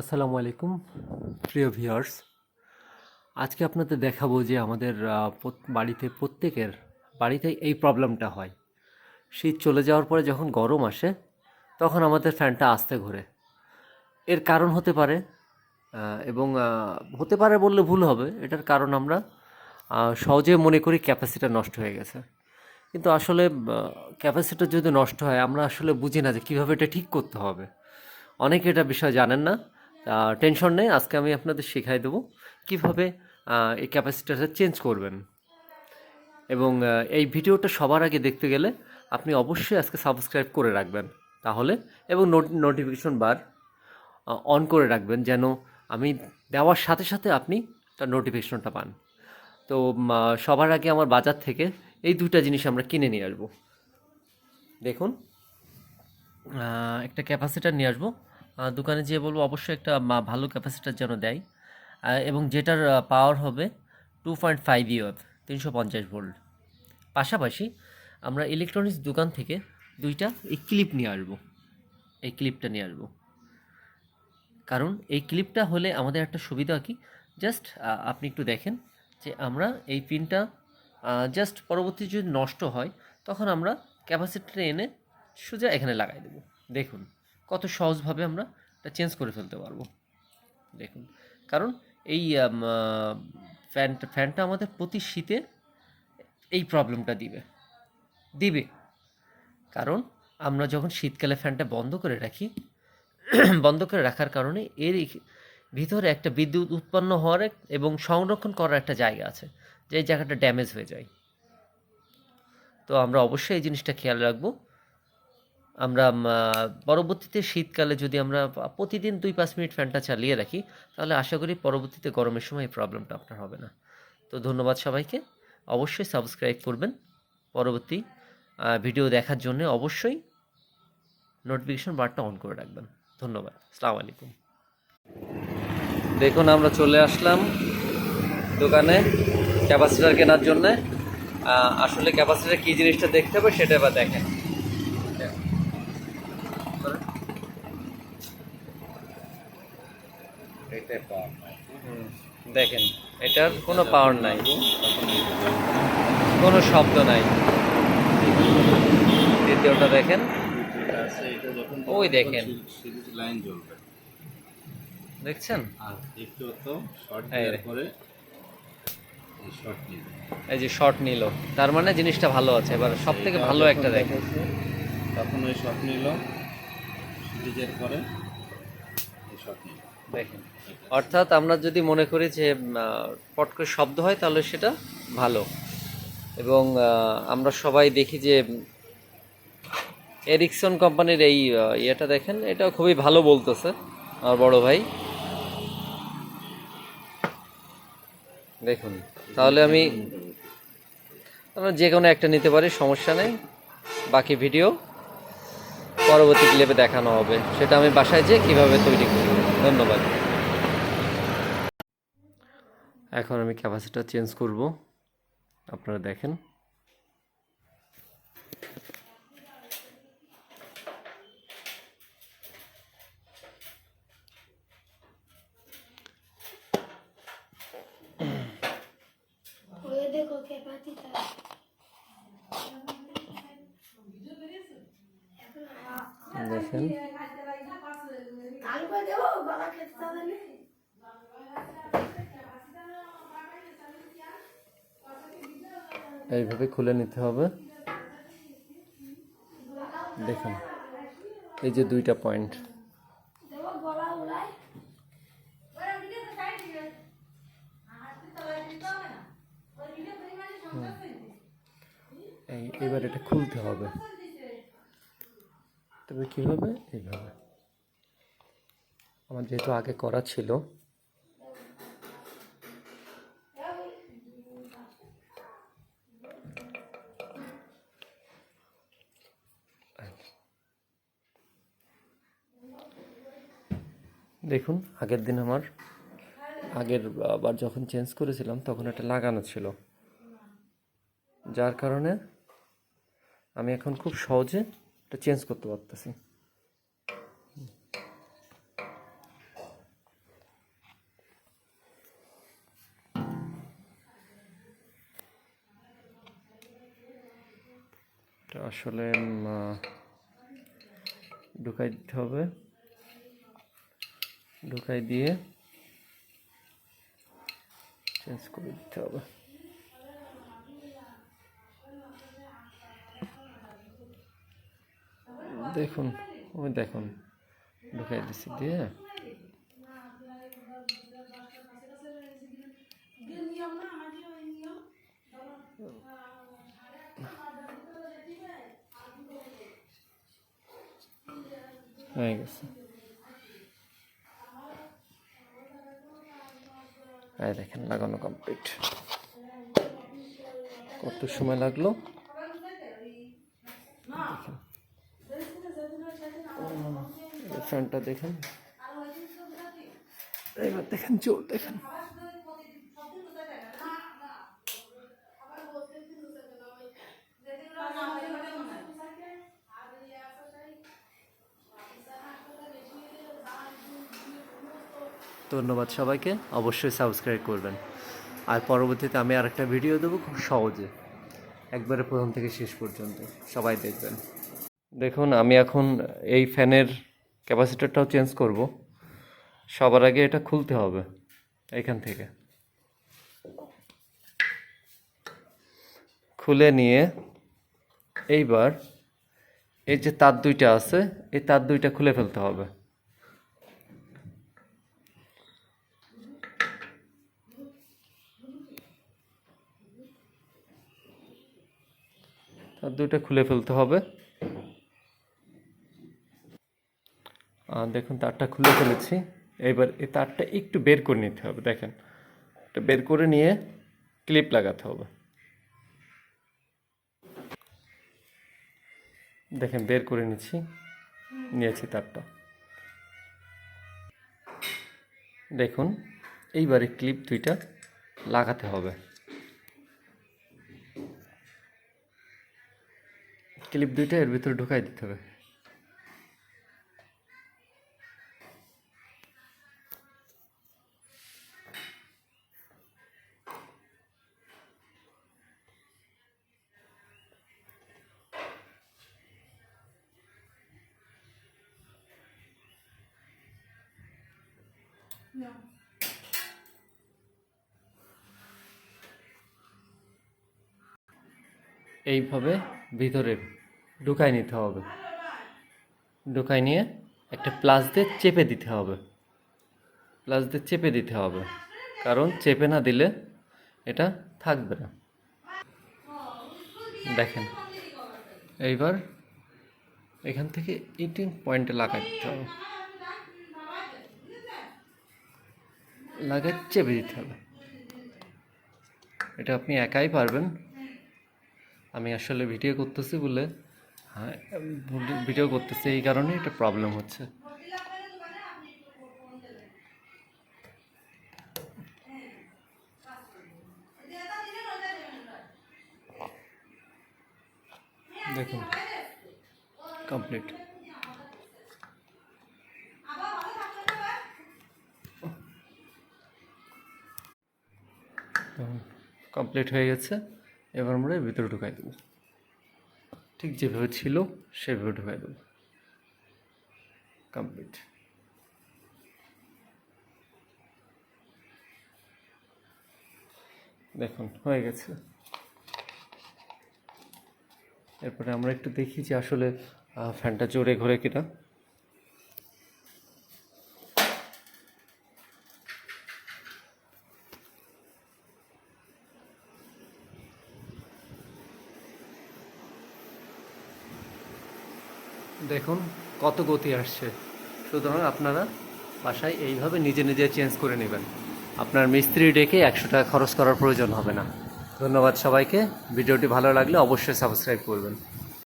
আসসালামু আলাইকুম। প্রিয় ভিউয়ার্স, আজকে আপনাদের দেখাবো যে আমাদের বাড়িতে প্রত্যেকের বাড়িতে এই প্রবলেমটা হয়। শীত চলে যাওয়ার পরে যখন গরম আসে, তখন আমাদের ফ্যানটা আস্তে ঘোরে। এর কারণ হতে পারে এবং হতে পারে বললে ভুল হবে, এটার কারণ আমরা সহজে মনে করি ক্যাপাসিটার নষ্ট হয়ে গেছে। কিন্তু আসলে ক্যাপাসিটার যদি নষ্ট হয়, আমরা আসলে বুঝি না যে কীভাবে এটা ঠিক করতে হবে। অনেকে এটা বিষয় জানেন না টেনশন নেই, আজকে আমি আপনাদের শেখাই দেবো কীভাবে এই ক্যাপাসিটারটা চেঞ্জ করবেন। এবং এই ভিডিওটা সবার আগে দেখতে গেলে আপনি অবশ্যই আজকে সাবস্ক্রাইব করে রাখবেন। তাহলে, এবং নোটিফিকেশন বার অন করে রাখবেন যেন আমি দেওয়ার সাথে সাথে আপনি তার নোটিফিকেশনটা পান। তো সবার আগে আমার বাজার থেকে এই দুইটা জিনিস আমরা কিনে নিয়ে আসব। দেখুন একটা ক্যাপাসিটার নিয়ে আসব। দোকানে যেয়ে বলব, অবশ্যই একটা ভালো ক্যাপাসিটার যেন দেয়। এবং যেটার পাওয়ার হবে টু পয়েন্ট ফাইভ ইউএফ তিনশো পঞ্চাশ ভোল্ট পাশাপাশি আমরা ইলেকট্রনিক্স দোকান থেকে দুইটা এই ক্লিপ নিয়ে আসব। এই ক্লিপটা নিয়ে আসব। কারণ এই ক্লিপটা হলে আমাদের একটা সুবিধা কি? জাস্ট আপনি একটু দেখেন যে আমরা এই পিনটা জাস্ট পরবর্তী যদি নষ্ট হয়, তখন আমরা ক্যাপাসিটারে এনে সোজা এখানে লাগাই দেবো। দেখুন। কত সহজভাবে আমরা এটা চেঞ্জ করে ফেলতে পারব। দেখুন, কারণ এই ফ্যানটা ফ্যানটা আমাদের প্রতি শীতে এই প্রবলেমটা দিবে। দিবে। কারণ আমরা যখন শীতকালে ফ্যানটা বন্ধ করে রাখি, বন্ধ করে রাখার কারণে এর ভিতরে একটা বিদ্যুৎ উৎপন্ন হওয়ার এবং সংরক্ষণ করার একটা জায়গা আছে, যে জায়গাটা ড্যামেজ হয়ে যায়। তো আমরা অবশ্যই এই জিনিসটা খেয়াল রাখব। আমরা পরবর্তীতে শীতকালে যদি আমরা প্রতিদিন দুই পাঁচ মিনিট ফ্যানটা চালিয়ে রাখি, তাহলে আশা করি পরবর্তীতে গরমের সময় এই প্রবলেমটা আপনার হবে না। তো ধন্যবাদ সবাইকে। অবশ্যই সাবস্ক্রাইব করবেন। পরবর্তী ভিডিও দেখার জন্য অবশ্যই নোটিফিকেশন বারটা অন করে রাখবেন। ধন্যবাদ। আসসালামু আলাইকুম। দেখুন, আমরা চলে আসলাম দোকানে ক্যাপাসিটার কেনার জন্যে। আসলে ক্যাপাসিটার কী জিনিসটা দেখতে হবে সেটা এবার দেখেন এটাই পাওয়ার নাই হুম, দেখেন এটার কোনো পাওয়ার নাই। কোনো শব্দ নাই। দ্বিতীয়টা দেখেন। যেটা আছে এটা যখন ওই দেখেন। লাইন জ্বলবে দেখছেন আর দ্বিতীয়ত শর্ট এই যে শর্ট নিল। তার মানে জিনিসটা ভালো আছে। এবার সব থেকে ভালো একটা দেখেন। দেখেছে, তখন ওই শর্ট নিল। সিরিজের পরে শর্ট নিল দেখেন। অর্থাৎ আমরা যদি মনে করি যে পট করে শব্দ হয়, তাহলে সেটা ভালো। এবং আমরা সবাই দেখি যে এরিকসন কোম্পানির এই ইয়েটা দেখেন, এটা খুবই ভালো বলতেছে, আমার বড় ভাই। দেখুন, তাহলে আমি আমরা যে কোনো একটা নিতে পারি, সমস্যা নেই। বাকি ভিডিও পরবর্তী ক্লিপে দেখানো হবে। সেটা আমি বাসায় যেয়ে কীভাবে তৈরি করি। ধন্যবাদ। এখন আমি ক্যাপাসিটার চেঞ্জ করব। আপনারা দেখেন। দেখেন কালকে দেবো গলা খেতে হবে না এইভাবে খুলে নিতে হবে। দেখুন, এই যে দুইটা পয়েন্ট। এই, এবার এটা খুলতে হবে। তবে কীভাবে? এইভাবে। আমার যেহেতু আগে করা ছিল দেখুন, আগের দিন আমার, আগের, আবার যখন চেঞ্জ করেছিলাম, তখন এটা লাগানো ছিল। যার কারণে আমি এখন খুব সহজে এটা চেঞ্জ করতে পারতেছি। আসলে ঢুকাই দিতে হবে। ঢুকাই দিয়ে চেঞ্জ করে দিতে হবে। দেখুন ওই দেখুন ঢুকাই দিচ্ছি দিয়ে। হয়ে গেছে। এই দেখেন লাগানো কমপ্লিট কত সময় লাগল? ফ্যানটা দেখেন। এবার দেখেন জোর দেখেন। ধন্যবাদ সবাইকে, অবশ্যই সাবস্ক্রাইব করবেন। আর পরবর্তীতে আমি আরেকটা ভিডিও দেবো খুব সহজে। একবারে প্রথম থেকে শেষ পর্যন্ত, সবাই দেখবেন। দেখুন, আমি এখন এই ফ্যানের ক্যাপাসিটারটাও চেঞ্জ করব। সবার আগে এটা খুলতে হবে, এখান থেকে। খুলে নিয়ে এইবার এই যে তার দুইটা আছে, এই তার দুইটা খুলে ফেলতে হবে। দুইটা খুলে ফেলতে হবে। আর দেখুন, তারটা খুলে ফেলেছি। এবার এই তারটা একটু বের করে নিতে হবে, দেখেন। এটা বের করে নিয়ে ক্লিপ লাগাতে হবে। দেখেন, বের করে নিচ্ছি, নিয়েছি তারটা। দেখুন, এইবারে ক্লিপ দুইটা লাগাতে হবে। ক্লিপ দুইটা এর ভিতরে ঢুকাই দিতে হবে। এইভাবে ভিতরে ঢুকাই নিতে হবে। ঢুকাই নিয়ে একটা প্লাস দিয়ে চেপে দিতে হবে। প্লাস দিয়ে চেপে দিতে হবে। কারণ চেপে না দিলে এটা থাকবে না। দেখেন, এইবার এখান থেকে এইটিন পয়েন্টে লাগাই দিতে হবে। লাগাই চেপে দিতে হবে। এটা আপনি একাই পারবেন। আমি আসলে ভিডিও করতেছি বলে ভিডিও করতেছি, এই কারণে এটা প্রবলেম হচ্ছে। দেখুন কমপ্লিট কমপ্লিট হয়ে গেছে, এবার আমরা ভিতরে ঢুকাই দেবো। ঠিক যেভাবে ছিল, সেভাবে ঢুকাই দেবো কমপ্লিট দেখুন, হয়ে গেছে। এরপরে আমরা একটু দেখি যে আসলে ফ্যানটা জোরে ঘোরে কিনা। দেখুন কত গতি আসছে। সুতরাং আপনারা বাসায় এইভাবে নিজে নিজে চেঞ্জ করে নেবেন। আপনার মিস্ত্রি ডেকে একশো টাকা খরচ করার প্রয়োজন হবে না। ধন্যবাদ সবাইকে। ভিডিওটি ভালো লাগলে অবশ্যই সাবস্ক্রাইব করবেন।